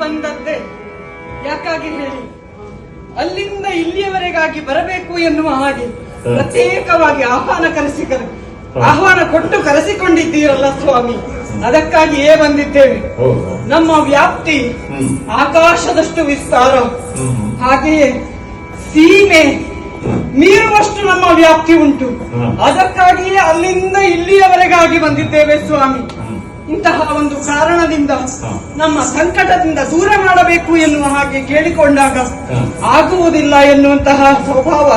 ಬಂದದ್ದೆ. ಯಾಕಾಗಿ ಹೇಳಿ? ಅಲ್ಲಿಂದ ಇಲ್ಲಿಯವರೆಗಾಗಿ ಬರಬೇಕು ಎನ್ನುವ ಹಾಗೆ ಪ್ರತ್ಯೇಕವಾಗಿ ಆಹ್ವಾನ ಕರೆಸಿ ಆಹ್ವಾನ ಕೊಟ್ಟು ಕರೆಸಿಕೊಂಡಿದ್ದೀರಲ್ಲ ಸ್ವಾಮಿ. ಅದಕ್ಕಾಗಿಯೇ ಬಂದಿದ್ದೇವೆ. ನಮ್ಮ ವ್ಯಾಪ್ತಿ ಆಕಾಶದಷ್ಟು ವಿಸ್ತಾರ. ಹಾಗೆಯೇ ಸೀಮೆ ಮೀರುವಷ್ಟು ನಮ್ಮ ವ್ಯಾಪ್ತಿ ಉಂಟು. ಅದಕ್ಕಾಗಿಯೇ ಅಲ್ಲಿಂದ ಇಲ್ಲಿಯವರೆಗಾಗಿ ಬಂದಿದ್ದೇವೆ ಸ್ವಾಮಿ. ಇಂತಹ ಒಂದು ಕಾರಣದಿಂದ ನಮ್ಮ ಸಂಕಟದಿಂದ ದೂರ ಮಾಡಬೇಕು ಎನ್ನುವ ಹಾಗೆ ಕೇಳಿಕೊಂಡಾಗ ಆಗುವುದಿಲ್ಲ ಎನ್ನುವಂತಹ ಸ್ವಭಾವ